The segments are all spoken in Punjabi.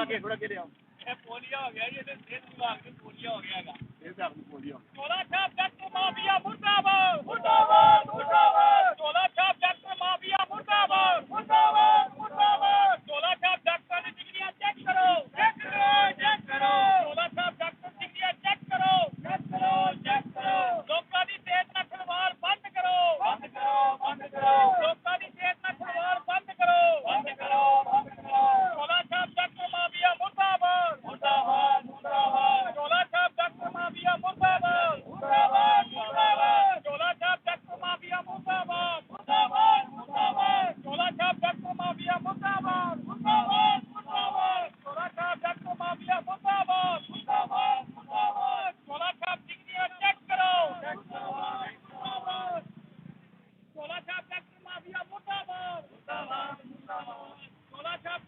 ਥੋੜਾ ਕੇ ਥੋੜਾ ਕੇ ਲਿਆਓ। ਇਹ ਪੋਲੀਆ ਹੋ ਗਿਆ ਜੀ ਇਹਦੇ ਸਿਹਤ ਵਿਭਾਗ ਨੂੰ ਪੋਲੀਆ ਹੋ ਗਿਆ ਹੈਗਾ। ਇਹ ਤਾਂ ਆਪਣੀ ਬੋਲੀ ਆ ਚੋਲਾ ਛਾਪ ਡਾਕਟਰ ਮਾਫੀਆ ਮੁਰਦਾਬਾਦ ਮੁਰਦਾਬਾਦ ਮੁਰਦਾਬਾਦ। ਚੋਲਾ ਛਾਪ ਡਾਕਟਰ ਮਾਫੀਆ ਮੁਰਦਾਬਾਦ ਮੁਰਦਾਬਾਦ ਚੋਲਾ ਛਾਪ ਡਾਕਟਰ ਦੀ ਡਿਗਰੀਆਂ ਚੈੱਕ ਕਰੋ ਚੈੱਕ ਕਰੋ ਚੈੱਕ ਕਰੋ ਚੋਲਾ ਛਾਪ ਡਾਕਟਰ ਡਿਗਰੀਆਂ ਚੈੱਕ ਕਰੋ ਚੈੱਕ ਕਰੋ ਚੈੱਕ ਕਰੋ ਲੋਕਾਂ ਦੀ ਸਿਹਤ ਨਾਲ ਖਿਲਵਾੜ ਬੰਦ ਕਰੋ ਬੰਦ ਕਰੋ ਬੰਦ ਕਰੋ ਲੋਕਾਂ ਦੀ ਸਿਹਤ ਨਾਲ ਖਿਲਵਾੜ ਬੰਦ ਕਰੋ ਬੰਦ ਕਰੋ ਬੰਦ ਕਰੋ ਚੋਲਾ ਛਾਪ ਡਾਕਟਰ ਮਾਫੀਆ ਮੁਰਦਾਬਾਦ ਮੁਰਦਾਬਾਦ ਮੁਰਦਾਬਾਦ ਚੋਲਾ ਛਾਪ ਡਾਕਟਰ ਮਾਫੀਆ ਮੁਰਦਾਬਾਦ ਮੁਰਦਾਬਾਦ ਮੁਰਦਾਬਾਦ ਚੋਲਾ ਛਾਪ ਡਾਕਟਰ ਮਾਫੀਆ ਮੁਰਦਾਬਾਦ ਮੁਰਦਾਬਾਦ ਮੁਰਦਾਬਾਦ ਚੋਲਾ ਛਾਪ ਡਾਕਟਰ ਮਾਫੀਆ ਮੁਰਦਾਬਾਦ ਮੁਰਦਾਬਾਦ ਮੁਰਦਾਬਾਦ ਚੋਲਾ ਛਾਪ ਡਾਕਟਰ ਮਾਫੀਆ ਮੁਰਦਾਬਾਦ ਮੁਰਦਾਬਾਦ ਮੁਰਦਾਬਾਦ ਚੋਲਾ ਛਾਪ ਡਿਗਰੀਆਂ ਚੈੱਕ ਕਰੋ ਚੈੱਕ ਕਰੋ ਮੁਰਦਾਬਾਦ ਚੋਲਾ ਛਾਪ ਡਾਕਟਰ ਮਾਫੀਆ ਮੁਰਦਾਬਾਦ ਮੁਰਦਾਬਾਦ ਮੁਰਦਾਬਾਦ ਚੋਲਾ ਛਾਪ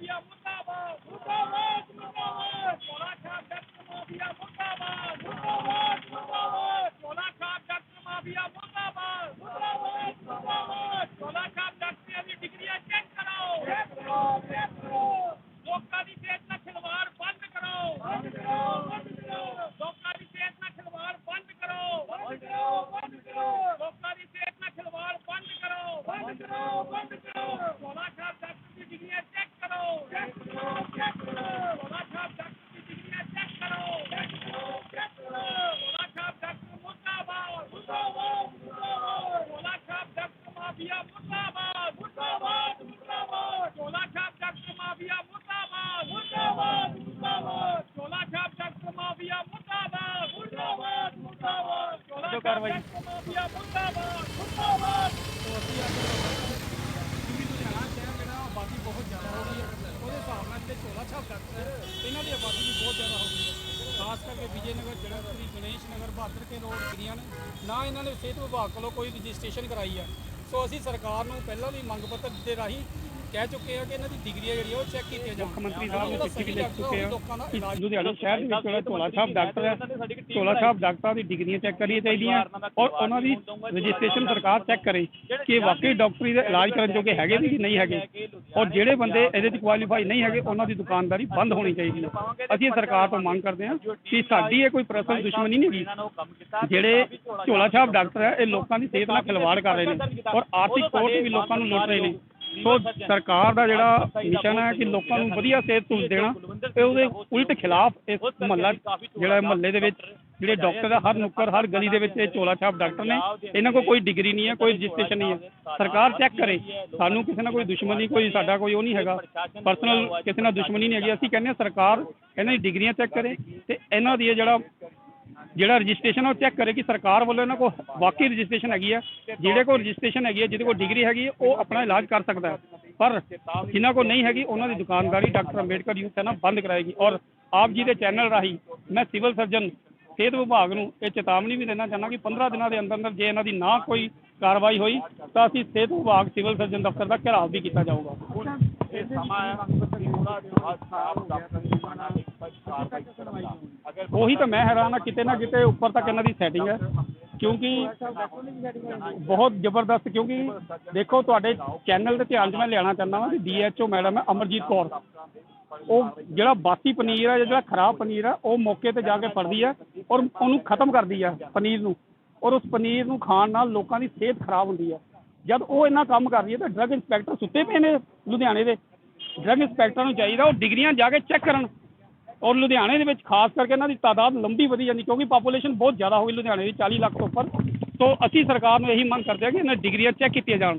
ਡਾਕਟਰ ਮਾਫੀਆ ਮੁਰਦਾਬਾਦ ਮੁਰਦਾਬਾਦ ਮੁਰਦਾਬਾਦ ਚੋਲਾ ਛਾਪ ਡਾਕਟਰ ਮਾਫੀਆ ਮੁਰਦਾਬਾਦ ਮੁਰਦਾਬਾਦ ਮੁਰਦਾਬਾਦ ਚੋਲਾ ਛਾਪ ਡਾਕਟਰ ਮਾਫੀਆ ਮੁਰਦਾਬਾਦ ਮੁਰਦਾਬਾਦ ਮੁਰਦਾਬਾਦ ਚੋਲਾ ਛਾਪ ਡਾਕਟਰੀਆਂ ਦੀ ਡਿਗਰੀਆਂ ਚੈੱਕ ਕਰੋ ਚੈੱਕ ਕਰੋ ਚੈੱਕ ਕਰੋ ਲੋਕਾਂ ਦੀ ਸਿਹਤ ਨਾਲ ਖਿਲਵਾੜ ਬੰਦ ਕਰੋ ਬੰਦ ਕਰੋ ਬੰਦ ਕਰੋ ਲੋਕਾਂ ਦੀ ਸਿਹਤ ਨਾਲ ਖਿਲਵਾੜ ਬੰਦ ਕਰੋ ਬੰਦ ਕਰੋ ਬੰਦ ਕਰੋ ਲੋਕਾਂ ਦੀ ਸਿਹਤ ਨਾਲ ਖਿਲਵਾੜ ਬੰਦ ਕਰੋ ਬੰਦ ਕਰੋ ਬੰਦ ਕਰੋ ਚੋਲਾ ਛਾਪ ਡਾਕਟਰ ਦੀ ਡਿਗਰੀਆਂ ਚੈੱਕ ਕਰੋ ਚੈੱਕ ਕਰੋ ਚੈੱਕ ਕਰੋ ਚੋਲਾ ਛਾਪ ਡਾਕਟਰ ਦੀ ਡਿਗਰੀਆਂ ਚੈੱਕ ਕਰੋ ਚੈੱਕ ਕਰੋ ਚੈੱਕ ਕਰੋ ਚੋਲਾ ਛਾਪ ਡਾਕਟਰ ਮੁਰਦਾਬਾਦ ਮੁਰਦਾਬਾਦ ਮੁਰਦਾਬਾਦ ਚੋਲਾ ਛਾਪ ਡਾਕਟਰ ਮਾਫੀਆ ਮੁਰਦਾਬਾਦ ਮੁਰਦਾਬਾਦ ਮੁਰਦਾਬਾਦ ਚੋਲਾ ਛਾਪ ਡਾਕਟਰ ਮਾਫੀਆ ਮੁਰਦਾਬਾਦ ਮੁਰਦਾਬਾਦ ਮੁਰਦਾਬਾਦ ਚੋਲਾ ਛਾਪ ਡਾਕਟਰ ਮਾਫੀਆ ਮੁਰਦਾਬਾਦ ਮੁਰਦਾਬਾਦ ਮੁਰਦਾਬਾਦ ਚੋਲਾ ਛਾਪ ਡਾਕਟਰ ਮਾਫੀਆ ਮੁਰਦਾਬਾਦ ਮੁਰਦਾਬਾਦ ਲੁਧਿਆਣਾ ਸ਼ਹਿਰ ਜਿਹੜਾ ਆਬਾਦੀ ਬਹੁਤ ਜ਼ਿਆਦਾ ਹੋ ਗਈ ਹੈ ਉਹਦੇ ਹਿਸਾਬ ਨਾਲ ਜਿਹੜੇ ਝੋਲਾ ਛਾਪ ਡਾਕਟਰ ਹੈ, ਇਹਨਾਂ ਦੀ ਆਬਾਦੀ ਵੀ ਬਹੁਤ ਜ਼ਿਆਦਾ ਹੋ ਗਈ ਹੈ ਖਾਸ ਕਰਕੇ ਵਿਜੇ ਨਗਰ ਜੜਕਪੁਰੀ ਗਣੇਸ਼ ਨਗਰ, ਬਹਾਦਰ ਕੇ ਰੋਡ ਗਈਆਂ ਨੇ, ਨਾ ਇਹਨਾਂ ਨੇ ਸਿਹਤ ਵਿਭਾਗ ਕੋਲੋਂ ਕੋਈ ਰਜਿਸਟ੍ਰੇਸ਼ਨ ਕਰਾਈ ਹੈ ਸੋ ਅਸੀਂ ਸਰਕਾਰ ਨੂੰ ਪਹਿਲਾਂ ਵੀ ਮੰਗ ਪੱਤਰ ਦੇ ਰਾਹੀਂ ਕਹਿ ਚੁੱਕੇ ਹਾਂ ਕਿ ਇਹਨਾਂ ਦੀ ਡਿਗਰੀਆਂ ਜਿਹੜੀਆਂ ਉਹ ਚੈੱਕ ਕੀਤੀਆਂ ਜਾਣ। ਮੁੱਖ ਮੰਤਰੀ ਸਾਹਿਬ ਨੇ ਚਿੱਠੀ ਲਿਖ ਚੁੱਕੇ ਆ। ਲੁਧਿਆਣਾ ਸ਼ਹਿਰ ਦੇ ਵਿੱਚ ਜਿਹੜਾ ਝੋਲਾ ਛਾਪ ਡਾਕਟਰ ਹੈ ਝੋਲਾ ਛਾਪ ਡਾਕਟਰਾਂ ਦੀ ਡਿਗਰੀਆਂ ਚੈੱਕ ਕਰੀਆਂ ਚਾਹੀਦੀਆਂ ਔਰ ਉਹਨਾਂ ਦੀ ਰਜਿਸਟ੍ਰੇਸ਼ਨ ਸਰਕਾਰ ਚੈੱਕ ਕਰੇ ਕਿ ਵਾਕਈ ਡਾਕਟਰੀ ਦਾ ਇਲਾਜ ਕਰਨ ਜੋਗੇ ਹੈਗੇ ਵੀ ਕਿ ਨਹੀਂ ਹੈਗੇ? ਔਰ ਜਿਹੜੇ ਬੰਦੇ ਇਹਦੇ 'ਚ ਕੁਆਲੀਫਾਈ ਨਹੀਂ ਹੈਗੇ ਉਹਨਾਂ ਦੀ ਦੁਕਾਨਦਾਰੀ ਬੰਦ ਹੋਣੀ ਚਾਹੀਦੀ ਹੈ। ਅਸੀਂ ਸਰਕਾਰ ਤੋਂ ਮੰਗ ਕਰਦੇ ਹਾਂ ਕਿ ਸਾਡੀ ਇਹ ਕੋਈ ਪਰਸਨਲ ਦੁਸ਼ਮਣੀ ਨਹੀਂ ਹੈਗੀ ਜਿਹੜੇ ਝੋਲਾ ਛਾਪ ਡਾਕਟਰ ਹੈ ਇਹ ਲੋਕਾਂ ਦੀ ਸਿਹਤ ਨਾਲ ਖਿਲਵਾੜ ਕਰ ਰਹੇ ਨੇ। ਔਰ ਆਰਥਿਕ ਤੌਰ ਤੇ ਵੀ ਲੋਕਾਂ ਨੂੰ ਲੁੱਟ ਰਹੇ ਨੇ। ਸੋ ਸਰਕਾਰ ਦਾ ਜਿਹੜਾ ਮਿਸ਼ਨ ਹੈ ਕਿ ਲੋਕਾਂ ਨੂੰ ਵਧੀਆ ਸਿਹਤ ਸਹੂਲਤ ਦੇਣਾ ਤੇ ਉਹਦੇ ਉਲਟ ਖਿਲਾਫ ਇਸ ਮਹੱਲਾ ਜਿਹੜਾ ਮਹੱਲੇ ਦੇ ਵਿੱਚ ਜਿਹੜੇ ਡਾਕਟਰ ਆ, ਹਰ ਨੁੱਕਰ, ਹਰ ਗਲੀ ਦੇ ਵਿੱਚ ਇਹ ਚੋਲਾ ਛਾਪ ਡਾਕਟਰ ਨੇ, ਇਹਨਾਂ ਕੋਲ ਕੋਈ ਡਿਗਰੀ ਨਹੀਂ ਹੈ, ਕੋਈ ਰਜਿਸਟ੍ਰੇਸ਼ਨ ਨਹੀਂ ਹੈ। ਸਰਕਾਰ ਚੈੱਕ ਕਰੇ, ਸਾਨੂੰ ਕਿਸੇ ਨਾਲ ਕੋਈ ਦੁਸ਼ਮਣੀ, ਕੋਈ ਸਾਡਾ ਕੋਈ ਉਹ ਨਹੀਂ ਹੈਗਾ। ਪਰਸਨਲ ਕਿਸੇ ਨਾਲ ਦੁਸ਼ਮਣੀ ਨਹੀਂ ਹੈਗੀ। ਅਸੀਂ ਕਹਿੰਦੇ ਹਾਂ ਸਰਕਾਰ ਇਹਨਾਂ ਦੀ ਡਿਗਰੀਆਂ ਚੈੱਕ ਕਰੇ ਤੇ ਇਹਨਾਂ ਦੀ ਇਹ ਜਿਹੜਾ ਜਿਹੜਾ ਰਜਿਸਟ੍ਰੇਸ਼ਨ ਉਹ ਚੈੱਕ ਕਰੇ ਕਿ ਸਰਕਾਰ ਵੱਲੋਂ ਇਹਨਾਂ ਕੋਲ ਵਾਕਈ ਰਜਿਸਟ੍ਰੇਸ਼ਨ ਹੈਗੀ ਹੈ ਜਿਹੜੇ ਕੋਲ ਰਜਿਸਟ੍ਰੇਸ਼ਨ ਹੈਗੀ ਹੈ ਜਿਹਦੇ ਕੋਲ ਡਿਗਰੀ ਹੈਗੀ ਹੈ ਉਹ ਆਪਣਾ ਇਲਾਜ ਕਰ ਸਕਦਾ ਹੈ ਪਰ ਜਿਨ੍ਹਾਂ ਕੋਲ ਨਹੀਂ ਹੈਗੀ ਉਹਨਾਂ ਦੀ ਦੁਕਾਨਦਾਰੀ ਡਾਕਟਰ ਅੰਬੇਡਕਰ ਯੂਥ ਹੈ ਨਾ ਬੰਦ ਕਰਾਏਗੀ ਔਰ ਆਪ ਜੀ ਦੇ ਚੈਨਲ ਰਾਹੀਂ ਮੈਂ ਸਿਵਲ ਸਰਜਨ ਸਿਹਤ ਵਿਭਾਗ ਨੂੰ ਇਹ ਚੇਤਾਵਨੀ ਵੀ ਦੇਣਾ ਚਾਹੁੰਦਾ ਕਿ 15 ਦਿਨਾਂ ਦੇ ਅੰਦਰ ਅੰਦਰ ਜੇ ਇਹਨਾਂ ਦੀ ਨਾ ਕੋਈ ਕਾਰਵਾਈ ਹੋਈ ਤਾਂ ਅਸੀਂ ਸਿਹਤ ਵਿਭਾਗ ਸਿਵਲ ਸਰਜਨ ਦਫ਼ਤਰ ਦਾ ਘਿਰਾਓ ਵੀ ਕੀਤਾ ਜਾਊਗਾ ਇਹ ਸਮਾਂ ਹੈ ਕਾਰਵਾਈ ਕਰਨ ਦਾ ਅਗਰ ਉਹੀ ਤਾਂ ਮੈਂ ਹੈਰਾਨ ਆ ਕਿਤੇ ਨਾ ਕਿਤੇ ਉੱਪਰ ਤੱਕ ਇਹਨਾਂ ਦੀ ਸੈਟਿੰਗ ਹੈ। ਕਿਉਂਕਿ ਬਹੁਤ ਜ਼ਬਰਦਸਤ, ਕਿਉਂਕਿ ਦੇਖੋ ਤੁਹਾਡੇ ਚੈਨਲ ਦੇ ਧਿਆਨ 'ਚ ਮੈਂ ਲਿਆਉਣਾ ਚਾਹੁੰਦਾ ਹਾਂ ਕਿ ਡੀਐਚਓ ਮੈਡਮ ਹੈ ਅਮਰਜੀਤ ਕੌਰ। ਉਹ ਜਿਹੜਾ ਬਾਸੀ ਪਨੀਰ ਹੈ, ਜਿਹੜਾ ਖਰਾਬ ਪਨੀਰ ਹੈ, ਉਹ ਮੌਕੇ ਤੇ ਜਾ ਕੇ ਫੜਦੀ ਹੈ ਔਰ ਉਹਨੂੰ ਖਤਮ ਕਰਦੀ ਹੈ ਪਨੀਰ ਨੂੰ। ਔਰ ਉਸ ਪਨੀਰ ਨੂੰ ਖਾਣ ਨਾਲ ਲੋਕਾਂ ਦੀ ਸਿਹਤ ਖਰਾਬ ਹੁੰਦੀ ਹੈ। ਜਦ ਉਹ ਇੰਨਾ ਕੰਮ ਕਰਦੀ ਹੈ ਤਾਂ ਡਰੱਗ ਇੰਸਪੈਕਟਰ ਸੁੱਤੇ ਪਏ ਨੇ ਲੁਧਿਆਣੇ ਦੇ। ਡਰੱਗ ਇੰਸਪੈਕਟਰ ਨੂੰ ਚਾਹੀਦਾ ਉਹ ਡਿਗਰੀਆਂ ਜਾ ਕੇ ਚੈੱਕ ਕਰਨ। ਔਰ ਲੁਧਿਆਣੇ ਦੇ ਵਿੱਚ ਖਾਸ ਕਰਕੇ ਇਹਨਾਂ ਦੀ ਤਾਦਾਦ ਲੰਬੀ ਵਧੀ ਜਾਂਦੀ ਕਿਉਂਕਿ ਪਾਪੂਲੇਸ਼ਨ ਬਹੁਤ ਜ਼ਿਆਦਾ ਹੋ ਗਈ ਲੁਧਿਆਣੇ ਦੀ 40 ਲੱਖ ਤੋਂ ਉੱਪਰ। ਸੋ ਅਸੀਂ ਸਰਕਾਰ ਨੂੰ ਇਹੀ ਮੰਗ ਕਰਦੇ ਹਾਂ ਕਿ ਇਹਨਾਂ ਡਿਗਰੀਆਂ ਚੈੱਕ ਕੀਤੀਆਂ ਜਾਣ।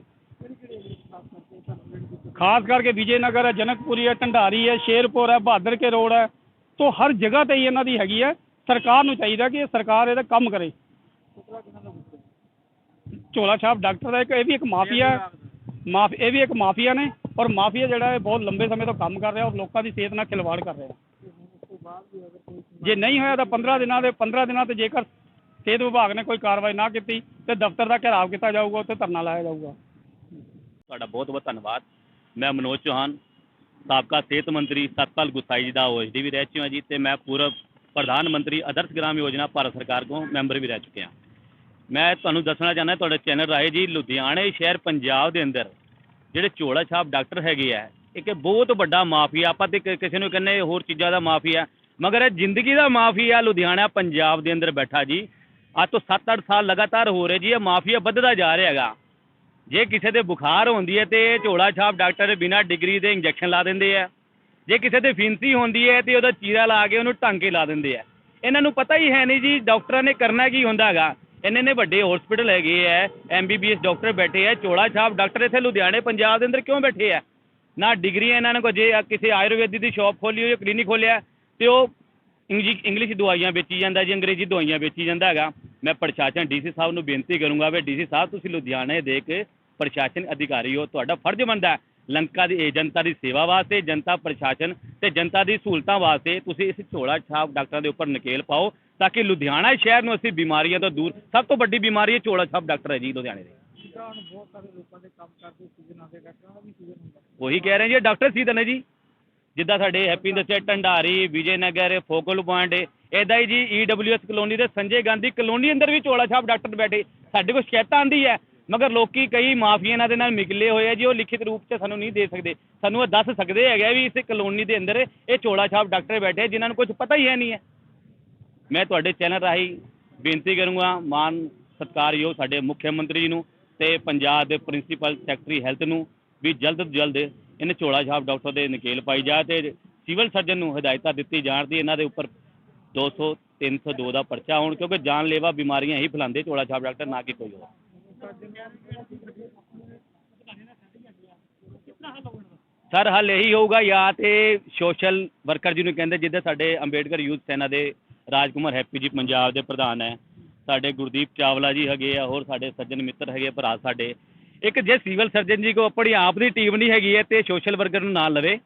ਖਾਸ ਕਰਕੇ ਵਿਜੇ ਨਗਰ ਹੈ, ਜਨਕਪੁਰੀ ਹੈ, ਢੰਡਾਰੀ ਹੈ, ਸ਼ੇਰਪੁਰ ਹੈ ਬਹਾਦਰ ਕੇ ਰੋਡ ਹੈ। ਸੋ ਹਰ ਜਗ੍ਹਾ ਤੇ ਹੀ ਇਹਨਾਂ ਦੀ ਹੈਗੀ ਹੈ। ਸਰਕਾਰ ਨੂੰ ਚਾਹੀਦਾ ਕਿ ਸਰਕਾਰ ਇਹਦਾ ਕੰਮ ਕਰੇ। ਝੋਲਾ ਛਾਪ ਡਾਕਟਰ ਦਾ ਇੱਕ, ਇਹ ਵੀ ਇੱਕ ਮਾਫੀਆ ਹੈ। ਮਾਫ, ਇਹ ਵੀ ਇੱਕ ਮਾਫੀਆ ਨੇ। ਔਰ ਮਾਫੀਆ ਜਿਹੜਾ ਹੈ ਬਹੁਤ ਲੰਬੇ ਸਮੇਂ ਤੋਂ ਕੰਮ ਕਰ ਰਿਹਾ ਔਰ ਲੋਕਾਂ ਦੀ ਸਿਹਤ ਨਾਲ ਖਿਲਵਾੜ ਕਰ ਰਿਹਾ। ਜੇ ਨਹੀਂ ਹੋਇਆ ਤਾਂ 15 ਦਿਨਾਂ ਦੇ 15 ਦਿਨਾਂ ਤੇ ਜੇਕਰ ਸਿਹਤ ਵਿਭਾਗ ਨੇ ਕੋਈ ਕਾਰਵਾਈ ਨਾ ਕੀਤੀ ਤੇ ਦਫ਼ਤਰ ਦਾ ਘਿਰਾਵ ਕੀਤਾ ਜਾਊਗਾ, ਉੱਥੇ ਧਰਨਾ ਲਾਇਆ ਜਾਊਗਾ। ਤੁਹਾਡਾ ਬਹੁਤ ਬਹੁਤ ਧੰਨਵਾਦ। ਮੈਂ ਮਨੋਜ ਚੌਹਾਨ, ਸਾਬਕਾ ਸਿਹਤ ਮੰਤਰੀ ਸਤਪਾਲ ਗੁਸਾਈ ਜੀ ਦਾ ਓਐਸਡੀ ਵੀ ਰਹਿ ਚੁੱਕਾ ਜੀ ਤੇ ਮੈਂ ਪੂਰਵ ਪ੍ਰਧਾਨ ਮੰਤਰੀ ਆਦਰਸ਼ ਗ੍ਰਾਮ ਯੋਜਨਾ ਭਾਰਤ ਸਰਕਾਰ ਕੋਲ ਮੈਂਬਰ ਵੀ ਰਹਿ ਚੁੱਕਿਆ। ਮੈਂ ਤੁਹਾਨੂੰ ਦੱਸਣਾ ਚਾਹੁੰਦਾ ਤੁਹਾਡੇ ਚੈਨਲ ਰਾਏ ਜੀ, ਲੁਧਿਆਣੇ ਸ਼ਹਿਰ ਪੰਜਾਬ ਦੇ ਅੰਦਰ ਜਿਹੜੇ ਝੋਲਾ ਛਾਪ ਡਾਕਟਰ ਹੈਗੇ ਆ, ਇੱਕ ਬਹੁਤ ਵੱਡਾ ਮਾਫੀਆ, ਆਪਾਂ ਤੇ ਕਿਸੇ ਨੂੰ ਕਹਿੰਦੇ ਹੋਰ ਚੀਜ਼ਾਂ ਦਾ ਮਾਫੀਆ ਮਗਰ ਇਹ ਜ਼ਿੰਦਗੀ ਦਾ ਮਾਫੀਆ ਲੁਧਿਆਣਾ, ਪੰਜਾਬ ਦੇ ਅੰਦਰ ਬੈਠਾ ਜੀ। ਅੱਜ ਤੋਂ 7-8 ਸਾਲ ਲਗਾਤਾਰ ਹੋ ਰਹੇ ਜੀ, ਇਹ ਮਾਫੀਆ ਵੱਧਦਾ ਜਾ ਰਿਹਾ ਹੈਗਾ। ਜੇ ਕਿਸੇ ਦੇ ਬੁਖਾਰ ਹੁੰਦੀ ਹੈ ਤੇ ਝੋਲਾ ਛਾਪ ਡਾਕਟਰ ਬਿਨਾਂ ਡਿਗਰੀ ਦੇ ਇੰਜੈਕਸ਼ਨ ਲਾ ਦਿੰਦੇ ਆ। ਜੇ ਕਿਸੇ ਦੇ ਫਿੰਸੀ ਹੁੰਦੀ ਹੈ ਤੇ ਉਹਦਾ ਚੀਰਾ ਲਾ ਕੇ ਉਹਨੂੰ ਟਾਂਕੇ ਲਾ ਦਿੰਦੇ ਆ। ਇਹਨਾਂ ਨੂੰ ਪਤਾ ਹੀ ਹੈ ਨਹੀਂ ਜੀ, ਡਾਕਟਰਾਂ ਨੇ ਕਰਨਾ ਕੀ ਹੁੰਦਾ ਹੈਗਾ। ਇੰਨੇ ਨੇ ਵੱਡੇ ਹਸਪੀਟਲ ਹੈਗੇ ਆ ਐਮਬੀਬੀਐਸ ਡਾਕਟਰ ਬੈਠੇ ਆ, ਝੋਲਾ ਛਾਪ ਡਾਕਟਰ ਇੱਥੇ ਲੁਧਿਆਣੇ, ਪੰਜਾਬ ਦੇ ਅੰਦਰ ਕਿਉਂ ਬੈਠੇ ਆ? ਨਾ ਡਿਗਰੀ ਇਹਨਾਂ ਨੇ ਕੋ ਜੇ ਕਿਸੇ ਆਯੁਰਵੈਦੀ ਦੀ ਸ਼ਾਪ ਖੋਲੀ ਹੋਈ ਕਲੀਨਿਕ ਖੋਲਿਆ। ਤੇ ਉਹ ਇੰਗਲਿਸ਼ ਦਵਾਈਆਂ ਵੇਚੀ ਜਾਂਦਾ ਜੀ ਅੰਗਰੇਜ਼ੀ ਦਵਾਈਆਂ ਵੇਚੀ ਜਾਂਦਾ ਹੈਗਾ। ਮੈਂ ਪ੍ਰਸ਼ਾਸਨ ਡੀਸੀ ਸਾਹਿਬ ਨੂੰ ਬੇਨਤੀ ਕਰੂੰਗਾ ਵੀ ਡੀਸੀ ਸਾਹਿਬ ਤੁਸੀਂ ਲੁਧਿਆਣੇ ਦੇ ਕੇ ਪ੍ਰਸ਼ਾਸਨ ਅਧਿਕਾਰੀ ਹੋ ਤੁਹਾਡਾ ਫਰਜ਼ ਬਣਦਾ ਲੰਕਾ ਦੀ ਜਨਤਾ ਦੀ ਸੇਵਾ ਵਾਸਤੇ ਜਨਤਾ ਪ੍ਰਸ਼ਾਸਨ ਤੇ ਜਨਤਾ ਦੀ ਸਹੂਲਤਾਂ ਵਾਸਤੇ ਤੁਸੀਂ ਇਸ ਝੋਲਾ ਛਾਪ ਡਾਕਟਰਾਂ ਦੇ ਉੱਪਰ ਨਕੇਲ ਪਾਓ ਤਾਂ ਕਿ ਲੁਧਿਆਣਾ ਸ਼ਹਿਰ ਨੂੰ ਅਸੀਂ ਬਿਮਾਰੀਆਂ ਤੋਂ ਦੂਰ ਸਭ ਤੋਂ ਵੱਡੀ ਬਿਮਾਰੀ ਹੈ ਝੋਲਾ ਛਾਪ ਡਾਕਟਰ ਹੈ ਜੀ ਲੁਧਿਆਣੇ ਦੇ। ਜਿੱਦਾਂ ਹੁਣ ਬਹੁਤ ਸਾਰੇ ਲੋਕਾਂ ਦੇ ਕੰਮ ਕਰਦੇ ਸੀਜ਼ਨ ਆਉਂਦੇ ਡਾਕਟਰਾਂ ਦਾ ਵੀ ਸੀਜ਼ਨ ਹੁੰਦਾ। ਉਹੀ ਕਹਿ ਰਹੇ ਜੀ ਡਾਕਟਰ ਸੀਜ਼ਨ ਹੈ ਜੀ। ਜਿੱਦਾਂ ਸਾਡੇ ਹੈਪੀ ਦੱਸਿਆ ਢੰਡਾਰੀ, ਵਿਜੇ ਨਗਰ, ਫੋਕਲ ਪੁਆਇੰਟ ਇਦਾਂ ਹੀ ਜੀ ਈਡਬਲਯੂਐਸ ਕਲੋਨੀ ਦੇ ਸੰਜੇ ਗਾਂਧੀ ਕਲੋਨੀ ਅੰਦਰ ਵੀ ਝੋਲਾ ਛਾਪ ਡਾਕਟਰ ਬੈਠੇ। ਸਾਡੇ ਕੋਲ ਸ਼ਿਕਾਇਤਾਂ ਆਂਦੀ ਹੈ, ਮਗਰ ਲੋਕੀ ਕਈ ਮਾਫੀਆ ਇਹਨਾਂ ਦੇ ਨਾਲ ਮਿਗਲੇ ਹੋਏ ਆ ਜੀ, ਉਹ ਲਿਖਿਤ ਰੂਪ 'ਚ ਸਾਨੂੰ ਨਹੀਂ ਦੇ ਸਕਦੇ। ਸਾਨੂੰ ਇਹ ਦੱਸ ਸਕਦੇ ਹੈਗੇ ਵੀ ਇਸ ਕਲੋਨੀ ਦੇ ਅੰਦਰ ਇਹ ਝੋਲਾ ਛਾਪ ਡਾਕਟਰ ਬੈਠੇ ਜਿਨ੍ਹਾਂ ਨੂੰ ਕੁਝ ਪਤਾ ਹੀ ਹੈ ਨਹੀਂ ਹੈ। ਮੈਂ ਤੁਹਾਡੇ ਚੈਨਲ ਰਾਹੀਂ ਬੇਨਤੀ ਕਰੂੰਗਾ, ਮਾਨ ਸਤਿਕਾਰਯੋਗ ਸਾਡੇ ਮੁੱਖ ਮੰਤਰੀ ਨੂੰ ਤੇ ਪੰਜਾਬ ਦੇ ਪ੍ਰਿੰਸੀਪਲ ਸੈਕਟਰੀ ਹੈਲਥ ਨੂੰ ਵੀ ਜਲਦ ਤੋਂ ਜਲਦ ਇਹਨੇ ਝੋਲਾ ਛਾਪ ਡਾਕਟਰ ਦੇ ਨਕੇਲ ਪਾਈ ਜਾ ਤੇ ਸਿਵਲ ਸਰਜਨ ਨੂੰ ਹਦਾਇਤਾਂ ਦਿੱਤੀ ਜਾਣ ਦੀ ਇਹਨਾਂ ਦੇ ਉੱਪਰ 200 302 ਦਾ ਪਰਚਾ ਹੋਣ ਕਿਉਂਕਿ ਜਾਨਲੇਵਾ ਬਿਮਾਰੀਆਂ ਹੀ ਫੈਲਾਉਂਦੇ ਝੋਲਾ ਛਾਪ ਡਾਕਟਰ ਨਾ ਕਿ ਕੋਈ ਹੋਰ ਸਰ, ਹੱਲ ਇਹੀ ਹੋਊਗਾ ਜਾਂ ਤੇ ਸੋਸ਼ਲ ਵਰਕਰ ਜਿਹਨੂੰ ਕਹਿੰਦੇ ਜਿੱਦਾਂ ਸਾਡੇ ਅੰਬੇਡਕਰ ਯੂਥ ਸੈਨਾ ਦੇ ਰਾਜਕੁਮਾਰ ਹੈਪੀ ਜੀ ਪੰਜਾਬ ਦੇ ਪ੍ਰਧਾਨ ਹੈ, ਸਾਡੇ ਗੁਰਦੀਪ ਚਾਵਲਾ ਜੀ ਹੈਗੇ ਆ, ਹੋਰ ਸਾਡੇ ਸੱਜਣ ਮਿੱਤਰ ਹੈਗੇ ਭਰਾ ਸਾਡੇ। ਇੱਕ ਜੇ ਸਿਵਲ ਸਰਜਨ ਜੀ ਕੋ ਆਪਣੀ ਆਪ ਦੀ ਟੀਮ ਨਹੀਂ ਹੈਗੀ ਹੈ ਤੇ ਸੋਸ਼ਲ ਵਰਕਰ ਨੂੰ ਨਾਲ ਲਵੇ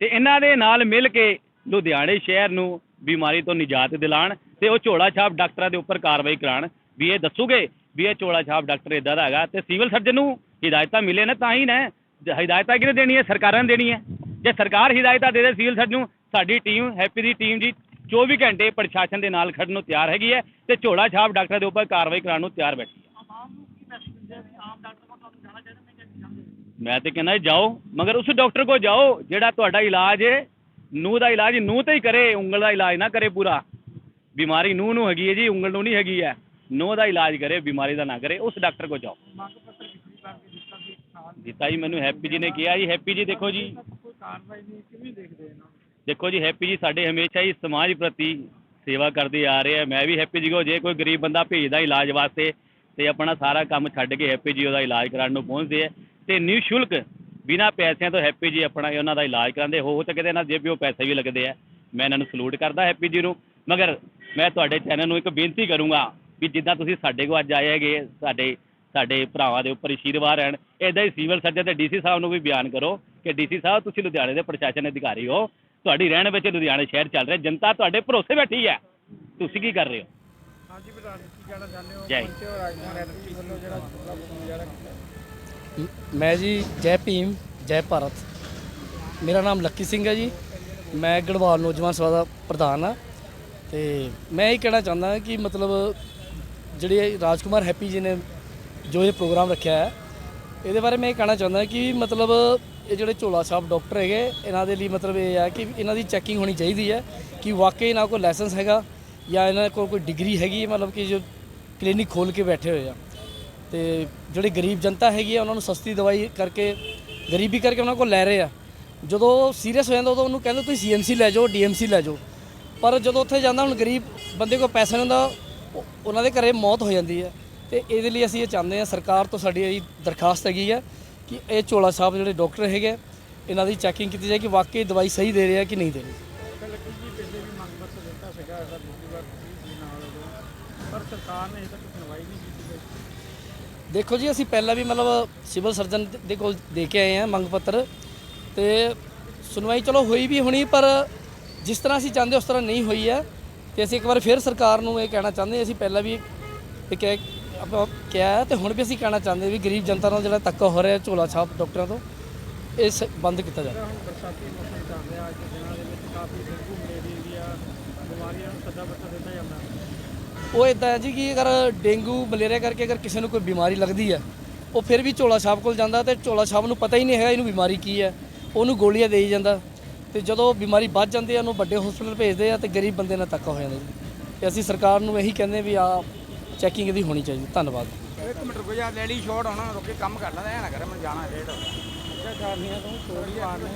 ਤੇ ਇਹਨਾਂ ਦੇ ਨਾਲ ਮਿਲ ਕੇ ਲੁਧਿਆਣੇ ਸ਼ਹਿਰ ਨੂੰ ਬਿਮਾਰੀ ਤੋਂ ਨਿਜਾਤ ਦਿਲਾਣ ਤੇ ਉਹ ਝੋਲਾ ਛਾਪ ਡਾਕਟਰਾਂ ਦੇ ਉੱਪਰ ਕਾਰਵਾਈ ਕਰਾਣ। ਵੀ ਇਹ ਦੱਸੂਗੇ ਵੀ ਇਹ ਝੋਲਾ ਛਾਪ ਡਾਕਟਰ ਇਦਾਂ ਦਾ ਹੈਗਾ ਤੇ ਸਿਵਲ ਸਰਜਨ ਨੂੰ ਹਿਦਾਇਤਾਂ ਮਿਲੇ ਨਾ ਤਾਂ ਹੀ ਨਾ, ਹਿਦਾਇਤਾਂ ਕਿਹਨੇ ਦੇਣੀ ਹੈ ਸਰਕਾਰਾਂ ਨੇ ਦੇਣੀ ਹੈ ਜੇ ਸਰਕਾਰ ਹਿਦਾਇਤਾਂ ਦੇ ਦੇ ਸਿਵਲ ਸਰਜਨ ਨੂੰ, ਸਾਡੀ ਟੀਮ, ਹੈਪੀ ਦੀ ਟੀਮ ਜੀ 24 ਘੰਟੇ ਪ੍ਰਸ਼ਾਸਨ ਦੇ ਨਾਲ ਖੜਨ ਨੂੰ ਤਿਆਰ ਹੈਗੀ ਹੈ ਤੇ ਝੋਲਾ ਛਾਪ ਡਾਕਟਰਾਂ ਦੇ ਉੱਪਰ ਕਾਰਵਾਈ ਕਰਾਉਣ ਨੂੰ ਤਿਆਰ ਬੈਠੀ ਹੈ। ਮੈਂ ਤੇ ਕਹਿੰਦਾ ਜਾਓ, ਮਗਰ ਉਸ ਡਾਕਟਰ ਕੋਲ ਜਾਓ, ਜਿਹੜਾ ਤੁਹਾਡਾ ਇਲਾਜ ਹੈ ਨੂੰਹ ਦਾ ਇਲਾਜ ਨੂੰਹ ਤੇ ਹੀ ਕਰੇ, ਉਂਗਲ ਦਾ ਇਲਾਜ ਨਾ ਕਰੇ ਪੂਰਾ। ਬਿਮਾਰੀ ਨੂੰਹ ਨੂੰ ਹੈਗੀ ਹੈ ਜੀ, ਉਂਗਲ ਨੂੰ ਨਹੀਂ ਹੈਗੀ ਹੈ ਨੂੰਹ ਦਾ ਇਲਾਜ ਕਰੇ, ਬਿਮਾਰੀ ਦਾ ਨਾ ਕਰੇ, ਉਸ ਡਾਕਟਰ ਕੋਲ ਜਾਓ। ਮੰਗ ਦਿੱਤਾ ਜੀ ਮੈਨੂੰ, ਹੈਪੀ ਜੀ ਨੇ ਕਿਹਾ ਜੀ, ਹੈਪੀ ਜੀ ਦੇਖੋ ਜੀ। ਦੇਖੋ ਜੀ, ਹੈਪੀ ਜੀ ਸਾਡੇ ਹਮੇਸ਼ਾ ਹੀ ਸਮਾਜ ਪ੍ਰਤੀ ਸੇਵਾ ਕਰਦੇ ਆ ਰਹੇ ਆ। ਮੈਂ ਵੀ ਹੈਪੀ ਜੀ ਕੋ ਜੇ ਕੋਈ ਗਰੀਬ ਬੰਦਾ ਭੇਜਦਾ ਇਲਾਜ ਵਾਸਤੇ ਤੇ ਆਪਣਾ ਸਾਰਾ ਕੰਮ ਛੱਡ ਕੇ ਹੈਪੀ ਜੀ ਉਹਦਾ ਇਲਾਜ ਕਰਾਉਣ ਨੂੰ ਪਹੁੰਚਦੇ ਆ। ਤੇ ਨਿਸ਼ੁਲਕ ਬਿਨਾਂ ਪੈਸਿਆਂ ਤੋਂ ਹੈਪੀ ਜੀ ਆਪਣਾ ਉਹਨਾਂ ਦਾ ਇਲਾਜ ਕਰਾਉਂਦੇ ਹੋ ਤਾਂ ਕਿਤੇ ਇਹਨਾਂ ਦੇ ਉਹ ਪੈਸੇ ਵੀ ਲੱਗਦੇ ਆ, ਮੈਂ ਇਹਨਾਂ ਨੂੰ ਸਲੂਟ ਕਰਦਾ ਹੈਪੀ ਜੀ ਨੂੰ। ਮਗਰ ਮੈਂ ਤੁਹਾਡੇ ਚੈਨਲ ਨੂੰ ਇੱਕ ਬੇਨਤੀ ਕਰੂੰਗਾ ਵੀ ਜਿੱਦਾਂ ਤੁਸੀਂ ਸਾਡੇ ਕੋਲ ਅੱਜ ਆਏ ਹੈਗੇ, ਸਾਡੇ ਸਾਡੇ ਭਰਾਵਾਂ ਦੇ ਉੱਪਰ ਅਸ਼ੀਰਵਾਦ ਰਹਿਣ। ਇਦਾਂ ਹੀ ਸਿਵਲ ਸਰਜਨ ਤੇ ਡੀਸੀ ਸਾਹਿਬ ਨੂੰ ਵੀ ਬਿਆਨ ਕਰੋ ਕਿ ਡੀਸੀ ਸਾਹਿਬ, ਤੁਸੀਂ ਲੁਧਿਆਣੇ ਦੇ ਪ੍ਰਸ਼ਾਸਨ ਅਧਿਕਾਰੀ ਹੋ। ਤੁਹਾਡੀ ਰਹਿਣ ਵਿੱਚ ਲੁਧਿਆਣੇ ਸ਼ਹਿਰ ਚੱਲ ਰਿਹਾ, ਜਨਤਾ ਤੁਹਾਡੇ ਭਰੋਸੇ ਬੈਠੀ ਹੈ। ਤੁਸੀਂ ਕੀ ਕਰ ਰਹੇ ਹੋ? ਹਾਂਜੀ ਪ੍ਰਧਾਨ ਜੀ ਕੀ ਕਹਿਣਾ ਚਾਹੁੰਦੇ ਹੋ? ਜੈ ਹਿੰਦ। ਪਹੁੰਚੇ ਹੋ ਰਾਜਕੁਮਾਰ ਐਲਪੀ ਵੱਲੋਂ ਜਿਹੜਾ ਝੂਲਾ ਮੁਜ਼ਾਹਰਾ ਕੀਤਾ ਮੈਂ ਜੀ ਜੈ ਭੀਮ ਜੈ ਭਾਰਤ। ਮੇਰਾ ਨਾਮ ਲੱਕੀ ਸਿੰਘ ਹੈ ਜੀ। ਮੈਂ ਗੜਵਾਲ ਨੌਜਵਾਨ ਸਭਾ ਦਾ ਪ੍ਰਧਾਨ ਆ ਤੇ ਮੈਂ ਇਹ ਕਹਿਣਾ ਚਾਹੁੰਦਾ ਕਿ ਮਤਲਬ ਜਿਹੜੇ ਰਾਜਕੁਮਾਰ ਹੈਪੀ ਜੀ ਨੇ ਜੋ ਇਹ ਪ੍ਰੋਗਰਾਮ ਰੱਖਿਆ ਹੈ ਇਹਦੇ ਬਾਰੇ ਮੈਂ ਇਹ ਕਹਿਣਾ ਚਾਹੁੰਦਾ ਕਿ ਮਤਲਬ ਇਹ ਜਿਹੜੇ ਝੋਲਾ ਸਾਹਿਬ ਡਾਕਟਰ ਹੈਗੇ ਇਹਨਾਂ ਦੇ ਲਈ ਮਤਲਬ ਇਹ ਹੈ ਕਿ ਇਹਨਾਂ ਦੀ ਚੈਕਿੰਗ ਹੋਣੀ ਚਾਹੀਦੀ ਹੈ ਕਿ ਵਾਕਈ ਇਹਨਾਂ ਕੋਲ ਲਾਇਸੈਂਸ ਹੈਗਾ। ਜਾਂ ਇਹਨਾਂ ਕੋਲ ਕੋਈ ਡਿਗਰੀ ਹੈਗੀ ਹੈ, ਮਤਲਬ ਕਿ ਜੋ ਕਲੀਨਿਕ ਖੋਲ ਕੇ ਬੈਠੇ ਹੋਏ ਆ। ਤੇ ਜਿਹੜੀ ਗਰੀਬ ਜਨਤਾ ਹੈਗੀ ਆ ਉਹਨਾਂ ਨੂੰ ਸਸਤੀ ਦਵਾਈ ਕਰਕੇ ਗਰੀਬੀ ਕਰਕੇ ਉਹਨਾਂ ਕੋਲ ਲੈ ਰਹੇ ਆ। ਜਦੋਂ ਸੀਰੀਅਸ ਹੋ ਜਾਂਦਾ ਉਦੋਂ ਉਹਨੂੰ ਕਹਿੰਦੇ ਤੁਸੀਂ ਸੀਐਮਸੀ ਲੈ ਜਾਓ ਡੀਐਮਸੀ ਲੈ ਜਾਓ। ਪਰ ਜਦੋਂ ਉੱਥੇ ਜਾਂਦਾ ਹੁਣ ਗਰੀਬ ਬੰਦੇ ਕੋਲ ਪੈਸਾ ਨਹੀਂ ਹੁੰਦਾ ਉਹ- ਉਹਨਾਂ ਦੇ ਘਰੇ ਮੌਤ ਹੋ ਜਾਂਦੀ ਹੈ। ਤੇ ਇਹਦੇ ਲਈ ਅਸੀਂ ਇਹ ਚਾਹੁੰਦੇ ਹਾਂ ਸਰਕਾਰ ਤੋਂ ਸਾਡੀ ਇਹ ਦਰਖਾਸਤ ਹੈਗੀ ਹੈ ਕਿ ਇਹ ਝੋਲਾ ਸਾਹਿਬ ਜਿਹੜੇ ਡਾਕਟਰ ਹੈਗੇ ਇਹਨਾਂ ਦੀ ਚੈਕਿੰਗ ਕੀਤੀ ਜਾਏ ਕਿ ਵਾਕਈ ਦਵਾਈ ਸਹੀ ਦੇ ਰਹੇ ਆ ਕਿ ਨਹੀਂ ਦੇ ਰਹੇ। ਪਿਛਲੇ ਵੀ ਮੰਗ ਪੱਤਰ ਦਿੱਤਾ ਸੀਗਾ ਇਹਦਾ ਦੂਜੀ ਵਾਰ ਸੀ ਨਾਲ ਉਦੋਂ ਪਰ ਸਰਕਾਰ ਨੇ ਇਹ ਤੱਕ ਸੁਣਵਾਈ ਨਹੀਂ ਕੀਤੀ ਗਈ ਦੇਖੋ ਜੀ ਅਸੀਂ ਪਹਿਲਾਂ ਵੀ ਮਤਲਬ ਸਿਵਲ ਸਰਜਨ ਦੇ ਕੋਲ ਦੇ ਕੇ ਆਏ ਹਾਂ ਮੰਗ ਪੱਤਰ। ਤੇ ਸੁਣਵਾਈ ਚਲੋ ਹੋਈ ਵੀ ਹੋਣੀ ਪਰ ਜਿਸ ਤਰ੍ਹਾਂ ਅਸੀਂ ਚਾਹੁੰਦੇ ਉਸ ਤਰ੍ਹਾਂ ਨਹੀਂ ਹੋਈ ਹੈ। ਤੇ ਅਸੀਂ ਇੱਕ ਵਾਰ ਫਿਰ ਸਰਕਾਰ ਨੂੰ ਇਹ ਕਹਿਣਾ ਚਾਹੁੰਦੇ ਅਸੀਂ ਪਹਿਲਾਂ ਵੀ ਇਹ ਕਹਿ ਆਪਾਂ ਕਿਹਾ ਹੈ ਤੇ ਹੁਣ ਵੀ ਅਸੀਂ ਕਹਿਣਾ ਚਾਹੁੰਦੇ ਵੀ ਗਰੀਬ ਜਨਤਾ ਨਾਲ ਜਿਹੜਾ ਧੱਕਾ ਹੋ ਰਿਹਾ ਝੋਲਾ ਛਾਪ ਡਾਕਟਰਾਂ ਤੋਂ ਇਹ ਸ- ਬੰਦ ਕੀਤਾ ਜਾਵੇ। ਹੁਣ ਬਰਸਾਤੀ ਮੌਸਮ ਚੱਲ ਰਿਹਾ ਅੱਜ ਦੇ ਦਿਨਾਂ ਦੇ ਵਿੱਚ ਕਾਫੀ ਡੇਂਗੂ ਮਲੇਰੀਆ ਦੀਆਂ ਬਿਮਾਰੀਆਂ ਨੂੰ ਸੱਦਾ ਬੱਤਾ ਦਿੱਤਾ ਜਾਂਦਾ। ਉਹ ਇਦਾਂ ਹੈ ਜੀ ਕਿ ਅਗਰ ਡੇਂਗੂ ਮਲੇਰੀਆ ਕਰਕੇ ਅਗਰ ਕਿਸੇ ਨੂੰ ਕੋਈ ਬਿਮਾਰੀ ਲੱਗਦੀ ਹੈ ਉਹ ਫਿਰ ਵੀ ਝੋਲਾ ਛਾਪ ਕੋਲ ਜਾਂਦਾ ਤੇ ਝੋਲਾ ਛਾਪ ਨੂੰ ਪਤਾ ਹੀ ਨਹੀਂ ਹੈਗਾ ਇਹਨੂੰ ਬਿਮਾਰੀ ਕੀ ਹੈ। ਉਹਨੂੰ ਗੋਲੀਆਂ ਦੇਈ ਜਾਂਦਾ ਤੇ ਜਦੋਂ ਬਿਮਾਰੀ ਵੱਧ ਜਾਂਦੀ ਹੈ ਉਹਨੂੰ ਵੱਡੇ ਹਸਪਤਾਲ ਭੇਜਦੇ ਆ ਤੇ ਗਰੀਬ ਬੰਦੇ ਨਾਲ ਧੱਕਾ ਹੋ ਜਾਂਦਾ ਜੀ। ਤੇ ਅਸੀਂ ਸਰਕਾਰ ਨੂੰ ਇਹੀ ਕਹਿੰਦੇ ਵੀ ਆ ਚੈਕਿੰਗ ਇਹਦੀ ਹੋਣੀ ਚਾਹੀਦੀ ਧੰਨਵਾਦ। ਇੱਕ ਮਿੰਟ ਰੁਕੋ ਯਾਰ ਲੈ ਲਈ ਸ਼ੋਟ ਆਉਣਾ ਰੁਕ ਕੇ ਕੰਮ ਕਰ ਲੈਂਦਾ ਐ ਨਾ ਕਰ ਮੈਂ ਜਾਣਾ ਰੇਟ ਅੱਛਾ ਕਰਨੀਆਂ ਤੂੰ ਚੋਰੀ ਮਾਰਨੇ